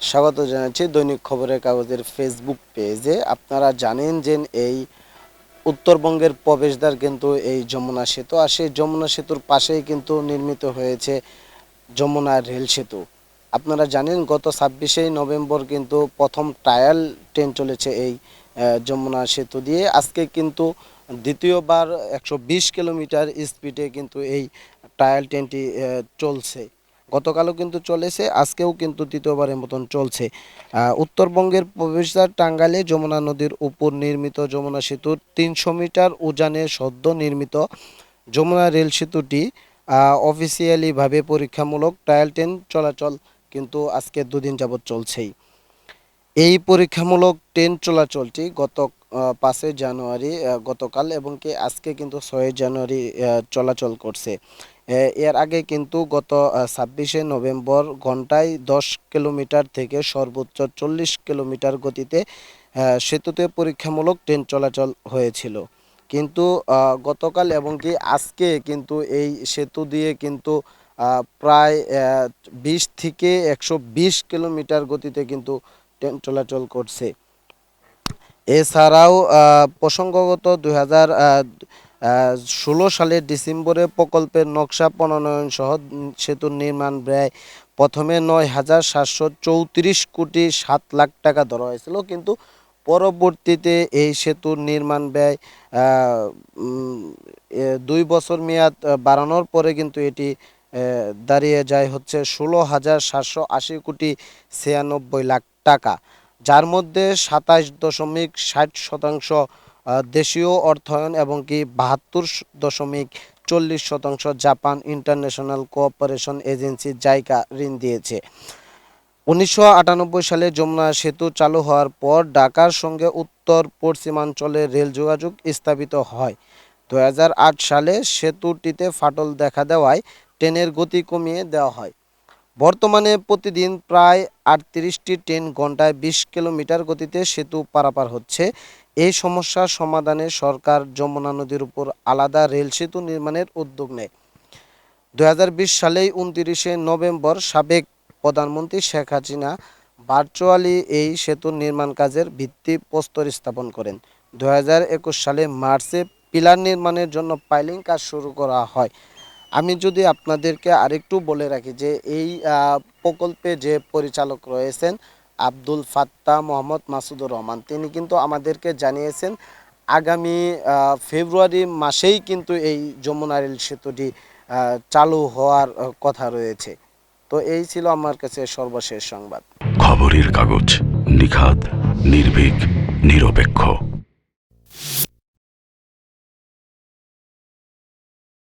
স্বাগত জানাচ্ছি দৈনিক খবরের কাগজের ফেসবুক পেজে আপনারা জানেন যে এই উত্তরবঙ্গের প্রবেশদ্বার কিন্তু এই যমুনা সেতু, আর সেই যমুনা সেতুর পাশেই কিন্তু নির্মিত হয়েছে যমুনা রেল সেতু। আপনারা জানেন গত ছাব্বিশে নভেম্বর কিন্তু প্রথম ট্রায়াল ট্রেন চলেছে এই যমুনা সেতু দিয়ে। আজকে কিন্তু দ্বিতীয়বার একশো বিশ কিলোমিটার স্পিডে কিন্তু এই ট্রায়াল ট্রেনটি চলছে। গতকালও কিন্তু চলেছে, আজকেও কিন্তু দ্বিতীয়বারের মতন চলছে। উত্তরবঙ্গের প্রবেশদ্বার টাঙ্গাইলে যমুনা নদীর উপর নির্মিত যমুনা সেতুর তিনশো মিটার উজানে সদ্য নির্মিত যমুনা রেল সেতুটি অফিসিয়ালিভাবে পরীক্ষামূলক ট্রায়াল ট্রেন চলাচল কিন্তু আজকে দুদিন যাবৎ চলছেই। এই পরীক্ষামূলক ট্রেন চলাচলটি গত পাঁচই জানুয়ারি গতকাল এবং কি আজকে কিন্তু ছয় জানুয়ারি চলাচল করছে। এর আগে কিন্তু গত ছাব্বিশে নভেম্বর ঘন্টায় দশ কিলোমিটার থেকে সর্বোচ্চ চল্লিশ কিলোমিটার গতিতে সেতুতে পরীক্ষামূলক ট্রেন চলাচল হয়েছিল। কিন্তু গতকাল এবং কি আজকে কিন্তু এই সেতু দিয়ে কিন্তু প্রায় বিশ থেকে একশো বিশ কিলোমিটার গতিতে কিন্তু ট্রেন চলাচল করছে। এছাড়াও প্রসঙ্গগত দুই হাজার ষোলো সালের ডিসেম্বরে প্রকল্পের নকশা প্রণয়ন সহ সেতুর নির্মাণ ব্যয় প্রথমে নয় হাজার সাতশো চৌত্রিশ কোটি সাত লাখ টাকা ধরা হয়েছিল, কিন্তু পরবর্তীতে এই সেতুর নির্মাণ ব্যয় দুই বছর মেয়াদ বাড়ানোর পরে কিন্তু এটি দাঁড়িয়ে যায় হচ্ছে ষোলো হাজার সাতশো আশি কোটি ছিয়ানব্বই লাখ টাকা, যার মধ্যে সাতাশ দশমিক ষাট শতাংশ দেশীয় অর্থায়ন এবং কি বাহাত্তর দশমিক চল্লিশ শতাংশ Japan International Cooperation Agency JICA ঋণ দিয়েছে। উনিশশো আটানব্বই সালে যমুনা সেতু চালু হওয়ার পর ঢাকার সঙ্গে উত্তর পশ্চিমাঞ্চলে রেল যোগাযোগ স্থাপিত হয়। দু হাজার আট সালে সেতুটিতে ফাটল দেখা দেওয়ায় ট্রেনের গতি কমিয়ে দেওয়া হয়। বর্তমানে প্রতিদিন প্রায় আটত্রিশটি ট্রেন ঘন্টায় বিশ কিলোমিটার গতিতে সেতু পারাপার হচ্ছে। এই সমস্যার সমাধানে সরকার যমুনা নদীর উপর আলাদা রেল সেতু নির্মাণের উদ্যোগ নেয়। দু সালেই উনতিরিশে নভেম্বর সাবেক প্রধানমন্ত্রী শেখ হাসিনা ভার্চুয়ালি এই সেতুর নির্মাণ কাজের ভিত্তি প্রস্তর স্থাপন করেন। দু হাজার একুশ সালে মার্চে পিলার নির্মাণের জন্য পাইলিং কাজ শুরু করা হয়। আমি যদি আপনাদেরকে আরেকটু বলে রাখি যে এই প্রকল্পে যে পরিচালক রয়েছেন আব্দুল ফাত্তা মোহাম্মদ মাসুদুর রহমান, তিনি কিন্তু আমাদেরকে জানিয়েছেন আগামী ফেব্রুয়ারি মাসেই কিন্তু এই যমুনা রেল সেতুটি চালু হওয়ার কথা রয়েছে। তো এই ছিল আমার কাছে সর্বশেষ সংবাদ। খবরের কাগজ নিখাদ, নির্ভীক, নিরপেক্ষ।